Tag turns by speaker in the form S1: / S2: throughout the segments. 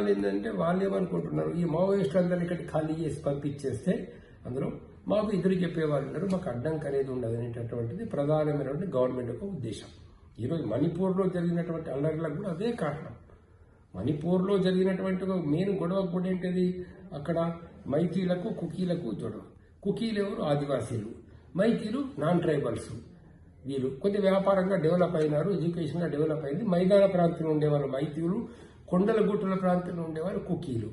S1: వాళ్ళు ఏంటంటే వాళ్ళు ఏమనుకుంటున్నారు ఈ మావోయిస్టులు అందరినీ ఇక్కడ ఖాళీ చేసి పంపించేస్తే అందులో మాకు ఎదురు చెప్పేవాళ్ళు ఉన్నారు. మాకు అడ్డంకి అనేది ఉండదు అనేటటువంటిది ప్రధానమైనటువంటి గవర్నమెంట్ యొక్క ఉద్దేశం. ఈరోజు మణిపూర్లో జరిగినటువంటి అల్లర్లకు కూడా అదే కారణం. మణిపూర్లో జరిగినటువంటి మెయిన్ గొడవ కూడా ఏంటిది? అక్కడ మైతీలకు కుకీలకు గొడవ కుకీలు ఎవరు? ఆదివాసీలు. మైతీలు నాన్ ట్రైబల్స్ వీళ్ళు కొద్ది వ్యాపారంగా డెవలప్ అయినారు ఎడ్యుకేషన్గా డెవలప్ అయింది. మైదాన ప్రాంతంలో ఉండేవాళ్ళు మైతీలు కొండల గుట్టల ప్రాంతంలో ఉండేవారు కుకీలు.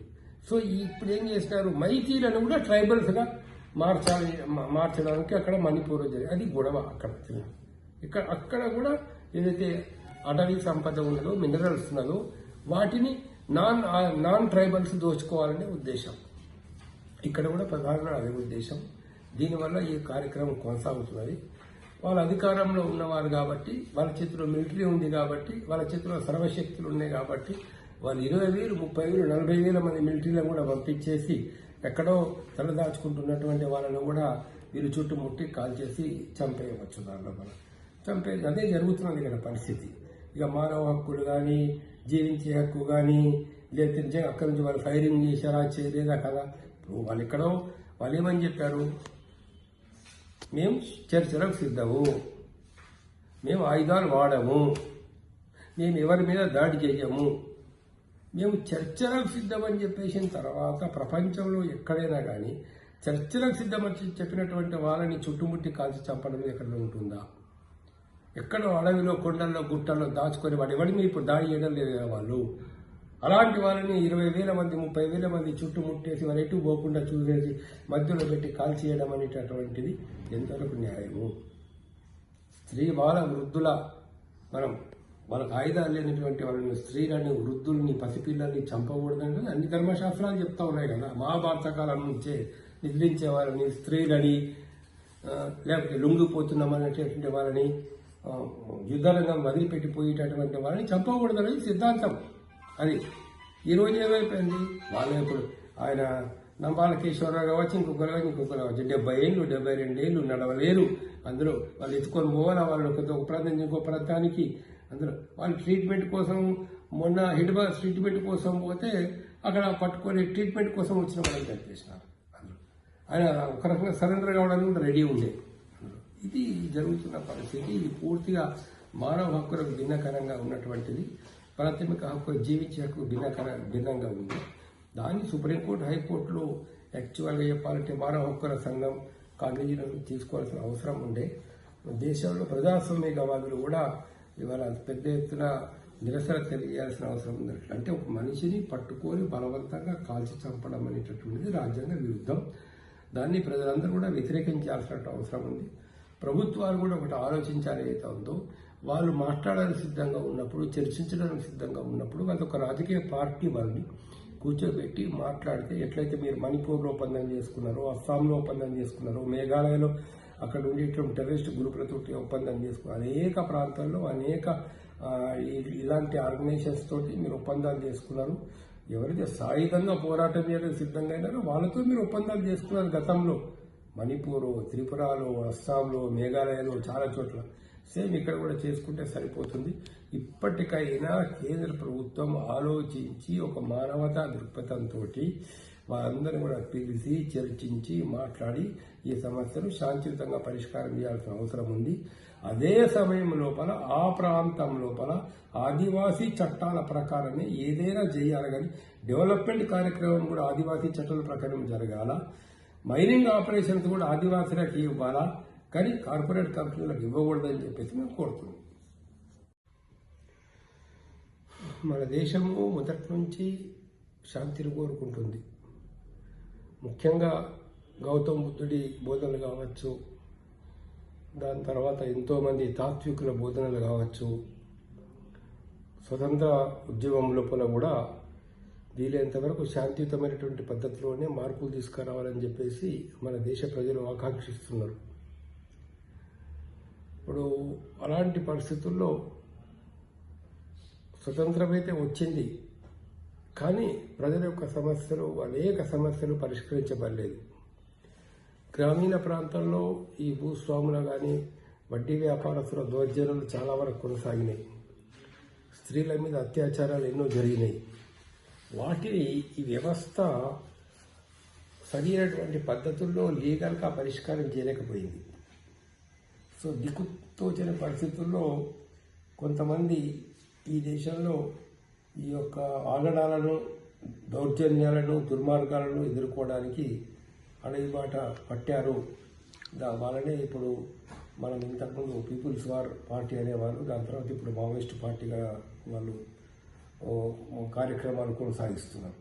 S1: సో ఇప్పుడు ఏం చేసినారు మైతీలను కూడా ట్రైబల్స్గా మార్చాలి మా- మార్చడానికి అక్కడ మణిపూర్ జరిగింది అది గొడవ అక్కడ. ఇక్కడ అక్కడ కూడా ఏదైతే అటవీ సంపద ఉన్నదో మినరల్స్ ఉన్నదో వాటిని నాన్ నాన్ ట్రైబల్స్ దోచుకోవాలనే ఉద్దేశం. ఇక్కడ కూడా ప్రధానంగా అదే ఉద్దేశం. దీనివల్ల ఈ కార్యక్రమం కొనసాగుతున్నది. వాళ్ళ అధికారంలో ఉన్నవారు కాబట్టి వాళ్ళ చేతిలో మిలిటరీ ఉంది కాబట్టి వాళ్ళ చేతిలో సర్వశక్తులు ఉన్నాయి కాబట్టి వాళ్ళు ఇరవై వేలు ముప్పై వేలు నలభై వేల మంది మిలిటరీలను కూడా పంపించేసి ఎక్కడో తలదాచుకుంటున్నటువంటి వాళ్ళను కూడా వీళ్ళు చుట్టుముట్టి కాల్ చేసి చంపేయవచ్చు దానిలో మనం చంపే అదే జరుగుతున్నది ఇక్కడ పరిస్థితి. ఇక మానవ హక్కులు కానీ జీవించే హక్కు కానీ లేకపోతే అక్కడి నుంచి వాళ్ళు ఫైరింగ్ చేశారా చేయలేదా కదా? ఇప్పుడు వాళ్ళు ఎక్కడో వాళ్ళు ఏమని చెప్పారు? మేము చర్చలకు సిద్ధము. మేము ఆయుధాలు వాడము. మేము ఎవరి మీద దాడి చేయము మేము చర్చలకు సిద్ధమని చెప్పేసిన తర్వాత ప్రపంచంలో ఎక్కడైనా కానీ చర్చలకు సిద్ధమని చెప్పినటువంటి వాళ్ళని చుట్టుముట్టి కాల్చి చంపడం ఎక్కడ ఉంటుందా? ఎక్కడో అడవిలో కొండల్లో గుట్టల్లో దాచుకొని వాడు ఎవరి మీద ఇప్పుడు దాడి చేయడం లేదు వాళ్ళు? అలాంటి వాళ్ళని ఇరవై వేల మంది ముప్పై వేల మంది చుట్టుముట్టేసి వాళ్ళు ఎటు పోకుండా చూసేసి మధ్యలో పెట్టి కాల్చేయడం అనేటటువంటిది ఎంతవరకు న్యాయము? స్త్రీ బాల వృద్ధుల మనం వాళ్ళకి ఆయుధాలు లేనటువంటి వాళ్ళని స్త్రీలని వృద్ధుల్ని పసిపిల్లల్ని చంపకూడదని అన్ని ధర్మశాస్త్రాలు చెప్తా ఉన్నాయి కదా. మహాభారత కాలం నుంచే నిద్రించే వాళ్ళని స్త్రీలని ఆ, లేకపోతే లొంగిపోతున్నామనేటటువంటి వాళ్ళని యుద్ధరంగం వదిలిపెట్టిపోయేటటువంటి వాళ్ళని చంపకూడదనేది సిద్ధాంతం. అది ఈరోజు ఏమైపోయింది? వాళ్ళు ఇప్పుడు ఆయన నంబాలకేశ్వరరావు కావచ్చు ఇంకొకరు కావచ్చు ఇంకొకరు కావచ్చు. డెబ్బై ఏళ్ళు డెబ్బై రెండు ఏళ్ళు నడవలేరు అందులో వాళ్ళు ఎత్తుకొని పోవాలి వాళ్ళు ఒక ఒక ప్రాంతం ఇంకో ప్రాంతానికి అందులో. వాళ్ళు ట్రీట్మెంట్ కోసం మొన్న హైదరాబాద్ ట్రీట్మెంట్ కోసం పోతే అక్కడ పట్టుకొని ట్రీట్మెంట్ కోసం వచ్చిన వాళ్ళని చంపేసినారు అందులో. ఆయన ఒక రకంగా సరెండర్ కావడానికి కూడా రెడీ ఉండే. ఇది జరుగుతున్న పరిస్థితి. ఇది పూర్తిగా మానవ హక్కులకు భిన్నకరంగా ఉన్నటువంటిది. ప్రాథమిక హక్కు జీవించే హక్కు భిన్నకర భిన్నంగా ఉంది. దాన్ని సుప్రీంకోర్టు హైకోర్టులో యాక్చువల్గా చెప్పాలంటే మానవ హక్కుల సంఘం కాలేజీలను తీసుకోవాల్సిన అవసరం ఉండే. దేశంలో ప్రజాస్వామ్యవాదులు కూడా ఇవాళ పెద్ద ఎత్తున నిరసన తెలియాల్సిన అవసరం ఉంది. అంటే ఒక మనిషిని పట్టుకొని బలవంతంగా కాల్చి చంపడం అనేటటువంటిది రాజ్యాంగ విరుద్ధం. దాన్ని ప్రజలందరూ కూడా వ్యతిరేకించాల్సిన అవసరం ఉంది. ప్రభుత్వాలు కూడా ఒకటి ఆలోచించాలి ఏదైతే ఉందో వాళ్ళు మాట్లాడడానికి సిద్ధంగా ఉన్నప్పుడు చర్చించడానికి సిద్ధంగా ఉన్నప్పుడు వాళ్ళ ఒక రాజకీయ పార్టీ వాళ్ళని కూర్చోబెట్టి మాట్లాడితే ఎట్లయితే మీరు మణిపూర్లో ఒప్పందం చేసుకున్నారో అస్సాంలో ఒప్పందం చేసుకున్నారో మేఘాలయలో అక్కడ ఉండేటువంటి టెర్రరిస్ట్ గ్రూపులతో ఒప్పందం చేసుకో అనేక ప్రాంతాల్లో అనేక ఇలాంటి ఆర్గనైజేషన్స్ తోటి మీరు ఒప్పందాలు చేసుకున్నారు. ఎవరైతే సాయుధంగా పోరాటం చేయడానికి సిద్ధంగా అయినారో వాళ్ళతో మీరు ఒప్పందాలు చేసుకున్నారు గతంలో. మణిపూర్ త్రిపురలో అస్సాంలో మేఘాలయలో చాలా చోట్ల. సేమ్ ఇక్కడ కూడా చేసుకుంటే సరిపోతుంది. ఇప్పటికైనా కేంద్ర ప్రభుత్వం ఆలోచించి ఒక మానవతా దృక్పథంతో వారందరినీ కూడా పిలిచి చర్చించి మాట్లాడి ఈ సమస్యను శాంతియుతంగా పరిష్కారం చేయాల్సిన అవసరం ఉంది. అదే సమయం లోపల ఆ ప్రాంతం లోపల ఆదివాసీ చట్టాల ప్రకారమే ఏదైనా చేయాలి కానీ డెవలప్మెంట్ కార్యక్రమం కూడా ఆదివాసీ చట్టాల ప్రకారం జరగాల. మైనింగ్ ఆపరేషన్స్ కూడా ఆదివాసీలకు ఇవ్వాలా? కానీ కార్పొరేట్ కంపెనీలకు ఇవ్వకూడదని చెప్పేసి మేము కోరుతున్నాం. మన దేశము మొదటి నుంచి శాంతిని కోరుకుంటుంది. ముఖ్యంగా గౌతమ బుద్ధుడి బోధనలు కావచ్చు దాని తర్వాత ఎంతోమంది తాత్వికుల బోధనలు కావచ్చు స్వతంత్ర ఉద్యమం లోపల కూడా వీలైనంత వరకు శాంతియుతమైనటువంటి పద్ధతిలోనే మార్పులు తీసుకురావాలని చెప్పేసి మన దేశ ప్రజలు ఆకాంక్షిస్తున్నారు. ఇప్పుడు అలాంటి పరిస్థితుల్లో స్వతంత్రమైతే వచ్చింది. కానీ ప్రజల యొక్క సమస్యలు అనేక సమస్యలు పరిష్కరించబడలేదు. గ్రామీణ ప్రాంతాల్లో ఈ భూస్వాముల కానీ వడ్డీ వ్యాపారస్తుల దౌర్జన్యాలు చాలా వరకు కొనసాగినాయి. స్త్రీల మీద అత్యాచారాలు ఎన్నో జరిగినాయి. వాటిని ఈ వ్యవస్థ సరైనటువంటి పద్ధతుల్లో లీగల్గా పరిష్కారం చేయలేకపోయింది. సో దిక్కుతోచిన పరిస్థితుల్లో కొంతమంది ఈ దేశంలో ఈ యొక్క ఆగడాలను దౌర్జన్యాలను దుర్మార్గాలను ఎదుర్కోవడానికి అడవిబాట పట్టారు. దా వలనే ఇప్పుడు మనం ఇంతకుముందు పీపుల్స్ వార్ పార్టీ అనేవాళ్ళు దాని తర్వాత ఇప్పుడు మావోయిస్ట్ పార్టీగా వాళ్ళు కార్యక్రమాలు కొనసాగిస్తున్నారు.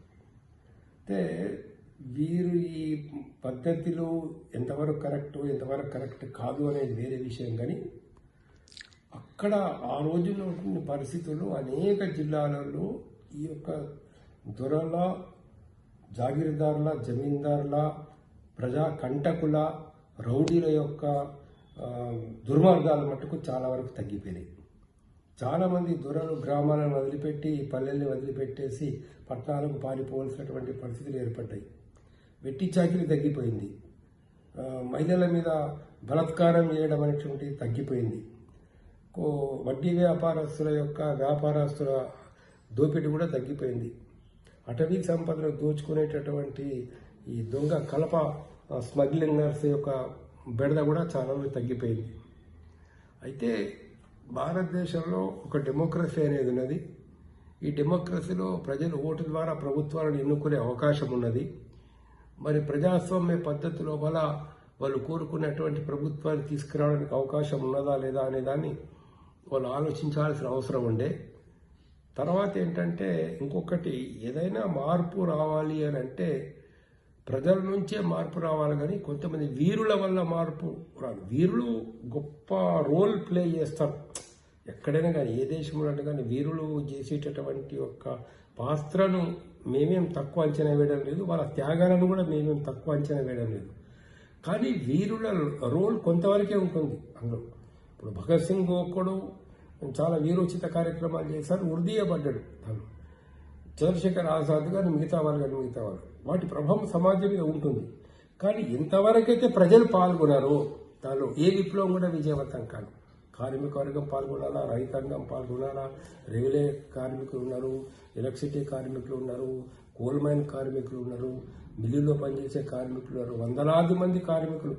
S1: అయితే వీరు ఈ పద్ధతిలో ఎంతవరకు కరెక్ట్ ఎంతవరకు కరెక్ట్ కాదు అనేది వేరే విషయం. కానీ అక్కడ ఆ రోజుల్లో ఉంటున్న పరిస్థితుల్లో అనేక జిల్లాలలో ఈ యొక్క దొరల జాగీర్దారుల జమీందారుల ప్రజా కంటకుల రౌడీల యొక్క దుర్మార్గాలు దుర్మార్గాల మట్టుకు చాలా వరకు తగ్గిపోయినాయి. చాలామంది దొరలు గ్రామాలను వదిలిపెట్టి పల్లెల్ని వదిలిపెట్టేసి పట్టణాలకు పారిపోవలసినటువంటి పరిస్థితులు ఏర్పడ్డాయి. వెట్టి చాకిరి తగ్గిపోయింది. మహిళల మీద బలాత్కారం చేయడం అనేటువంటి తగ్గిపోయింది. వడ్డీ వ్యాపారస్తుల యొక్క వ్యాపారస్తుల దోపిడీ కూడా తగ్గిపోయింది. అటవీ సంపదను దోచుకునేటటువంటి ఈ దొంగ కలప స్మగ్లింగర్స్ యొక్క బెడద కూడా చాలా తగ్గిపోయింది. అయితే భారతదేశంలో ఒక డెమోక్రసీ అనేది ఉన్నది. ఈ డెమోక్రసీలో ప్రజలు ఓటు ద్వారా ప్రభుత్వాలను ఎన్నుకునే అవకాశం ఉన్నది. మరి ప్రజాస్వామ్య పద్ధతిలో వల్ల వాళ్ళు కోరుకున్నటువంటి ప్రభుత్వాన్ని తీసుకురావడానికి అవకాశం ఉన్నదా లేదా అనే దాన్ని వాళ్ళు ఆలోచించాల్సిన అవసరం ఉండే. తర్వాత ఏంటంటే ఇంకొకటి ఏదైనా మార్పు రావాలి అని అంటే ప్రజల నుంచే మార్పు రావాలి కానీ కొంతమంది వీరుల వల్ల మార్పు రాదు. వీరులు గొప్ప రోల్ ప్లే చేస్తారు. ఎక్కడైనా కానీ ఏ దేశంలో కానీ వీరులు చేసేటటువంటి యొక్క పాత్రను మేమేం తక్కువ అంచనా వేయడం లేదు. వాళ్ళ త్యాగాలను కూడా మేమేం తక్కువ అంచనా వేయడం లేదు. కానీ వీరుల రోల్ కొంతవరకే ఉంటుంది. అందులో ఇప్పుడు భగత్ సింగ్ ఒక్కడు చాలా వీరోచిత కార్యక్రమాలు చేశారు ఉర్దీయబడ్డాడు తను. చంద్రశేఖర్ ఆజాద్ గారు మిగతా వాళ్ళు కానీ మిగతా వాళ్ళు. వాటి ప్రభావం సమాజం మీద ఉంటుంది. కానీ ఎంతవరకైతే ప్రజలు పాల్గొన్నారో. దానిలో ఏ విప్లవం కూడా విజయవంతం కాదు. కార్మిక వర్గం పాల్గొనాలా? రైతాంగం పాల్గొనాలా? రైల్వే కార్మికులు ఉన్నారు ఎలక్ట్రిసిటీ కార్మికులు ఉన్నారు కోల్ మైన్ కార్మికులు ఉన్నారు మిల్లులో పనిచేసే కార్మికులు ఉన్నారు వందలాది మంది కార్మికులు.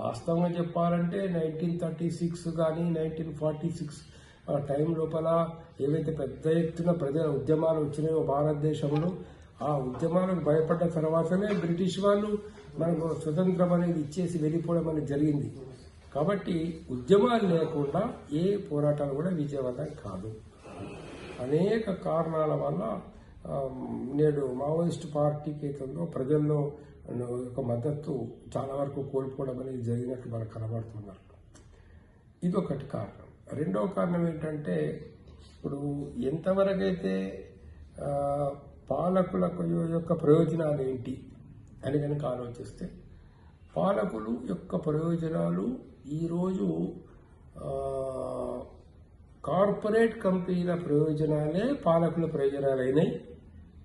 S1: వాస్తవంగా చెప్పాలంటే నైన్టీన్ థర్టీ సిక్స్ కానీ నైన్టీన్ ఫార్టీ సిక్స్ టైం లోపల ఏవైతే పెద్ద ఎత్తున ప్రజల ఉద్యమాలు వచ్చినాయో భారతదేశంలో ఆ ఉద్యమాలకు భయపడ్డ తర్వాతనే బ్రిటిష్ వాళ్ళు మనకు స్వతంత్రం అనేది ఇచ్చేసి వెళ్ళిపోవడం అనేది జరిగింది. కాబట్టి ఉద్యమాలు లేకుండా ఏ పోరాటాలు కూడా విజయవంతం కాదు. అనేక కారణాల వల్ల నేడు మావోయిస్ట్ పార్టీకి ప్రజల్లో యొక్క మద్దతు చాలా వరకు కోల్పోవడం అనేది జరిగినట్టు మనకు కనబడుతున్నారు. ఇదొకటి కారణం. రెండవ కారణం ఏంటంటే ఇప్పుడు ఎంతవరకైతే పాలకులకు యొక్క ప్రయోజనాలు ఏంటి అని కనుక ఆలోచిస్తే పాలకులు యొక్క ప్రయోజనాలు ఈరోజు కార్పొరేట్ కంపెనీల ప్రయోజనాలే పాలకుల ప్రయోజనాలు అయినాయి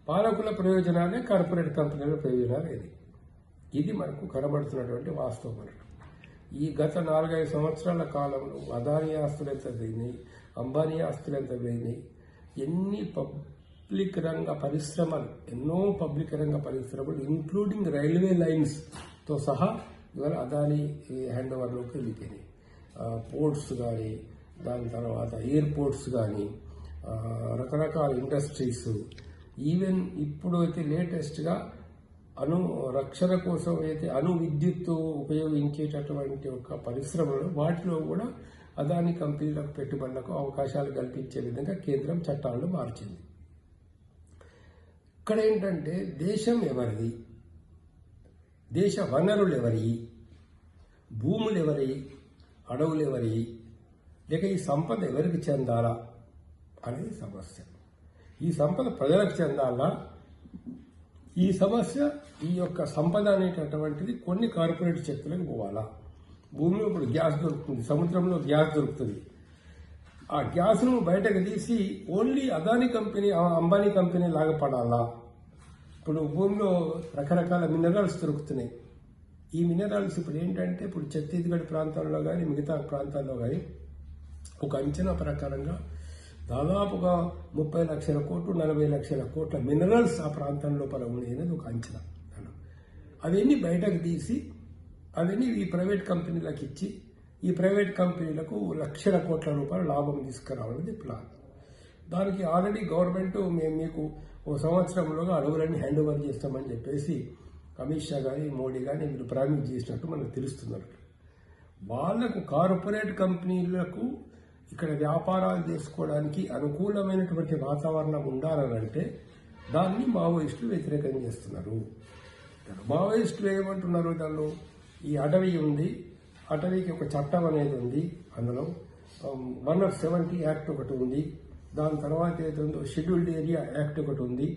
S1: పాలకుల ప్రయోజనాలే కార్పొరేట్ కంపెనీల ప్రయోజనాలు అయినాయి ఇది మనకు కనబడుతున్నటువంటి వాస్తవం అన్నట్టు ఈ గత నాలుగైదు సంవత్సరాల కాలంలో అదానీ ఆస్తులు ఎంత పోయినాయి అంబానీ ఆస్తులు ఎంత పోయినాయి ఎన్ని పబ్లిక్ రంగ పరిశ్రమలు ఎన్నో పబ్లిక్ రంగ పరిశ్రమలు ఇంక్లూడింగ్ రైల్వే లైన్స్తో సహా ఇవాళ అదానీ హ్యాండ్ ఓవర్లోకి వెళ్ళిపోయినాయి. పోర్ట్స్ కానీ దాని తర్వాత ఎయిర్పోర్ట్స్ కానీ రకరకాల ఇండస్ట్రీస్ ఈవెన్ ఇప్పుడు అయితే లేటెస్ట్గా అణు రక్షణ కోసం అయితే అణు విద్యుత్తు ఉపయోగించేటటువంటి ఒక పరిశ్రమలు వాటిలో కూడా అదాని కంపెనీలకు పెట్టుబడులకు అవకాశాలు కల్పించే విధంగా కేంద్రం చట్టాలను మార్చింది. ఇక్కడ ఏంటంటే దేశం ఎవరిది? దేశ వనరులు ఎవరి? భూములు ఎవరి? అడవులు ఎవరి? లేక ఈ సంపద ఎవరికి చెందాలా అనేది సమస్య. ఈ సంపద ప్రజలకు చెందాలా? ఈ సమస్య ఈ యొక్క సంపద అనేటటువంటిది కొన్ని కార్పొరేట్ శక్తులకు పోవాలా? భూమిలో ఇప్పుడు గ్యాస్ దొరుకుతుంది సముద్రంలో గ్యాస్ దొరుకుతుంది. ఆ గ్యాస్ను బయటకు తీసి only Adani company Ambani company లాగా పడాలా? ఇప్పుడు భూమిలో రకరకాల మినరల్స్ దొరుకుతున్నాయి. ఈ మినరల్స్ ఇప్పుడు ఏంటంటే ఇప్పుడు ఛత్తీస్గఢ్ ప్రాంతాల్లో కానీ మిగతా ప్రాంతాల్లో కానీ ఒక అంచనా ప్రకారంగా దాదాపుగా ముప్పై లక్షల కోట్లు నలభై లక్షల కోట్ల మినరల్స్ ఆ ప్రాంతం లోపల ఉన్నాయి అనేది ఒక అంచనా. అవన్నీ బయటకు తీసి అవన్నీ ఈ ప్రైవేట్ కంపెనీలకు ఇచ్చి ఈ ప్రైవేట్ కంపెనీలకు లక్షల కోట్ల రూపాయల లాభం తీసుకురావాలనేది ప్లాన్. దానికి ఆల్రెడీ గవర్నమెంట్ మేము మీకు ఓ సంవత్సరంలోగా అడవులన్నీ హ్యాండ్ ఓవర్ చేస్తామని చెప్పేసి అమిత్ షా కానీ మోడీ కానీ వీళ్ళు ప్రామిస్ చేసినట్టు మనకు తెలుస్తున్నారు వాళ్ళకు కార్పొరేట్ కంపెనీలకు ఇక్కడ వ్యాపారాలు చేసుకోవడానికి అనుకూలమైనటువంటి వాతావరణం ఉండాలనంటే దాన్ని మావోయిస్టులు వ్యతిరేకం చేస్తున్నారు. మావోయిస్టులు ఏమంటున్నారు దానిలో? ఈ అటవీ ఉంది. అటవీకి ఒక చట్టం అనేది ఉంది. అందులో వన్ ఆఫ్ సెవెంటీ యాక్ట్ ఒకటి ఉంది. దాని తర్వాత ఏదో షెడ్యూల్డ్ ఏరియా యాక్ట్ ఒకటి ఉంది.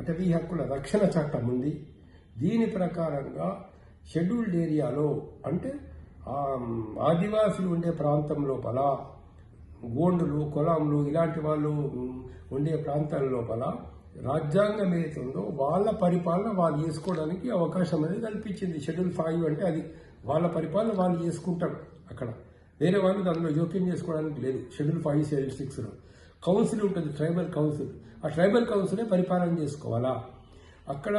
S1: అటవీ హక్కుల రక్షణ చట్టం ఉంది. దీని ప్రకారంగా షెడ్యూల్డ్ ఏరియాలో అంటే ఆదివాసులు ఉండే ప్రాంతం లోపల గోండులు కొలాంలు ఇలాంటి వాళ్ళు ఉండే ప్రాంతాల లోపల రాజ్యాంగం ఏదైతుందో వాళ్ళ పరిపాలన వాళ్ళు చేసుకోవడానికి అవకాశం అనేది కల్పించింది. షెడ్యూల్ ఫైవ్ అంటే అది. వాళ్ళ పరిపాలన వాళ్ళు చేసుకుంటారు అక్కడ. వేరే వాళ్ళు దానిలో జోక్యం చేసుకోవడానికి లేదు. షెడ్యూల్ ఫైవ్ షెడ్యూల్ సిక్స్లో కౌన్సిల్ ఉంటుంది ట్రైబల్ కౌన్సిల్ ఆ ట్రైబల్ కౌన్సిలే పరిపాలన చేసుకోవాలా? అక్కడ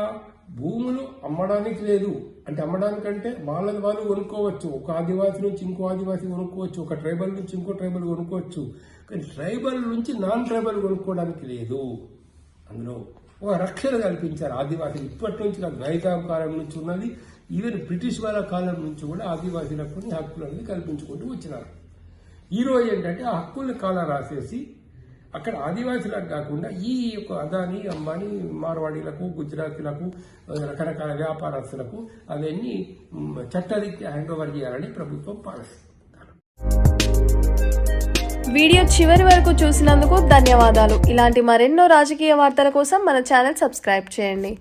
S1: భూములు అమ్మడానికి లేదు. అంటే అమ్మడానికంటే వాళ్ళది వాళ్ళు కొనుక్కోవచ్చు. ఒక ఆదివాసి నుంచి ఇంకో ఆదివాసి కొనుక్కోవచ్చు. ఒక ట్రైబల్ నుంచి ఇంకో ట్రైబల్ కొనుక్కోవచ్చు. కానీ ట్రైబల్ నుంచి నాన్ ట్రైబల్ కొనుక్కోవడానికి లేదు. అందులో ఒక రక్షణ కల్పించారు ఆదివాసులు. ఇప్పటి నుంచి కాదు కాలం నుంచి ఉన్నది. ఈవెన్ బ్రిటిష్ వాళ్ళ కాలం నుంచి కూడా ఆదివాసీలకు కొన్ని హక్కులు అనేది కల్పించుకుంటూ వచ్చినారు. ఈ రోజు ఏంటంటే ఆ హక్కుల్ని కాలం రాసేసి అక్కడ ఆదివాసులకు కాకుండా ఈ యొక్క అదాని అంబానీ మార్వాడీలకు గుజరాతీలకు రకరకాల వ్యాపారస్తులకు అవన్నీ చట్టరీత్యా హ్యాండ్ ఓవర్ చేయాలని ప్రభుత్వం పాలిస్తుంది
S2: వీడియో చివరి వరకు చూసినందుకు ధన్యవాదాలు. ఇలాంటి మరెన్నో రాజకీయ వార్తల కోసం మన ఛానల్ సబ్స్క్రైబ్ చేయండి.